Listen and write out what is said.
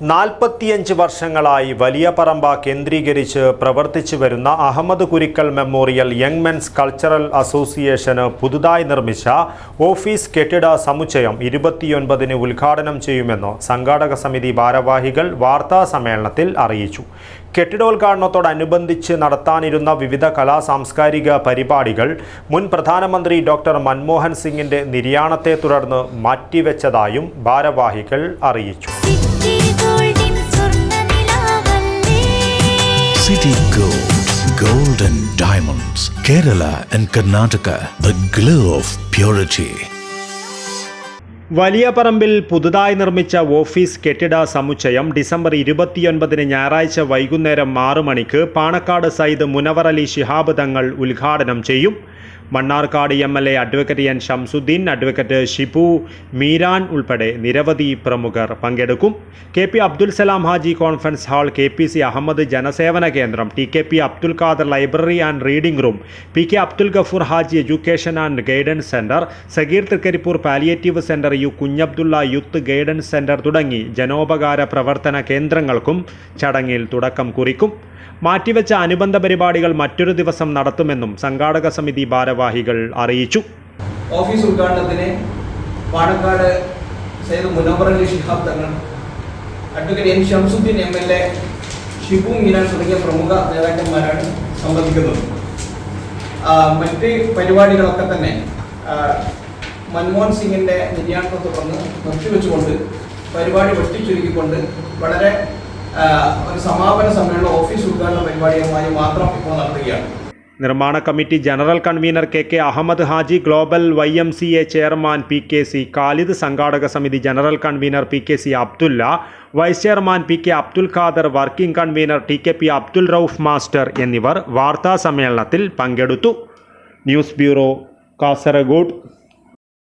നാൽപ്പത്തിയഞ്ച് വർഷങ്ങളായി വലിയ പറമ്പ കേന്ദ്രീകരിച്ച് പ്രവർത്തിച്ചു വരുന്ന Ahmed Kurikkal memorial young men's cultural അസോസിയേഷന് പുതുതായി നിർമ്മിച്ച ഓഫീസ് കെട്ടിട സമുച്ചയം ഇരുപത്തിയൊൻപതിന് ഉദ്ഘാടനം ചെയ്യുമെന്ന് സംഘാടക സമിതി ഭാരവാഹികൾ വാർത്താ സമ്മേളനത്തിൽ അറിയിച്ചു. കെട്ടിടോദ്ഘാടനത്തോടനുബന്ധിച്ച് നടത്താനിരുന്ന വിവിധ കലാ സാംസ്കാരിക പരിപാടികൾ മുൻ പ്രധാനമന്ത്രി ഡോക്ടർ മൻമോഹൻ സിംഗിന്റെ നിര്യാണത്തെ തുടർന്ന് മാറ്റിവെച്ചതായും ഭാരവാഹികൾ അറിയിച്ചു. City gold Gold and Diamonds, Kerala and Karnataka, the glow of purity. വലിയ പറമ്പിൽ പുതുതായി നിർമ്മിച്ച ഓഫീസ് കെട്ടിട സമുച്ചയം ഡിസംബർ ഇരുപത്തിയൊൻപതിന് ഞായറാഴ്ച വൈകുന്നേരം ആറ് മണിക്ക് പാണക്കാട് സയ്യിദ് മുനവറലി ശിഹാബ് തങ്ങൾ ഉദ്ഘാടനം ചെയ്യും Mannarkkad M L A advocate N Shamsuddin advocate Shibu Meeran ഉൾപ്പെടെ നിരവധി പ്രമുഖർ പങ്കെടുക്കും. K P Abdul Salam Haji conference hall K P C Ahmed ജനസേവന കേന്ദ്രം T K P Abdul Khader library and reading room P K Abdul Gafoor Haji education and guidance centre Sageer Thrikaripur palliative centre U Kunhabdulla youth guidance centre തുടങ്ങി ജനോപകാര പ്രവർത്തന കേന്ദ്രങ്ങൾക്കും ചടങ്ങിൽ തുടക്കം കുറിക്കും. മാറ്റിവെച്ച അനുബന്ധ പരിപാടികൾ മറ്റൊരു ദിവസം നടത്തുമെന്നും സംഘാടക സമിതി ഭാരവാഹികൾ അറിയിച്ചു. ഓഫീസ് ഉദ്ഘാടനത്തിന് Panakkad Sayyid Munavvar Ali Shihab Thangal advocate N Shamsuddin M L A Shibu മീനാൻ തുടങ്ങിയ പ്രമുഖ നേതാക്കന്മാരാണ് സംബന്ധിക്കുന്നത്. മറ്റ് പരിപാടികളൊക്കെ തന്നെ മൻമോഹൻ സിംഗിന്റെ നിര്യാണത്തെ തുടർന്ന് നിർത്തിവെച്ചുകൊണ്ട് പരിപാടി വെട്ടിച്ചുരുക്കിക്കൊണ്ട് വളരെ ഒരു സമാപന സമ്മേളനം ഓഫീസ് ഉദ്ഘാടന പരിപാടിയുമായി മാത്രം ഇപ്പോൾ നടത്തുകയാണ് നിർമ്മാണ committee general convener K K Ahmed Haji global Y M C A chairman P K C Khalid സംഘാടക സമിതി general convener P K C Abdulla vice chairman P K Abdul Khader working convener T K P Abdul Rauf master എന്നിവർ വാർത്താ സമ്മേളനത്തിൽ പങ്കെടുത്തു. News bureau Kasaragod.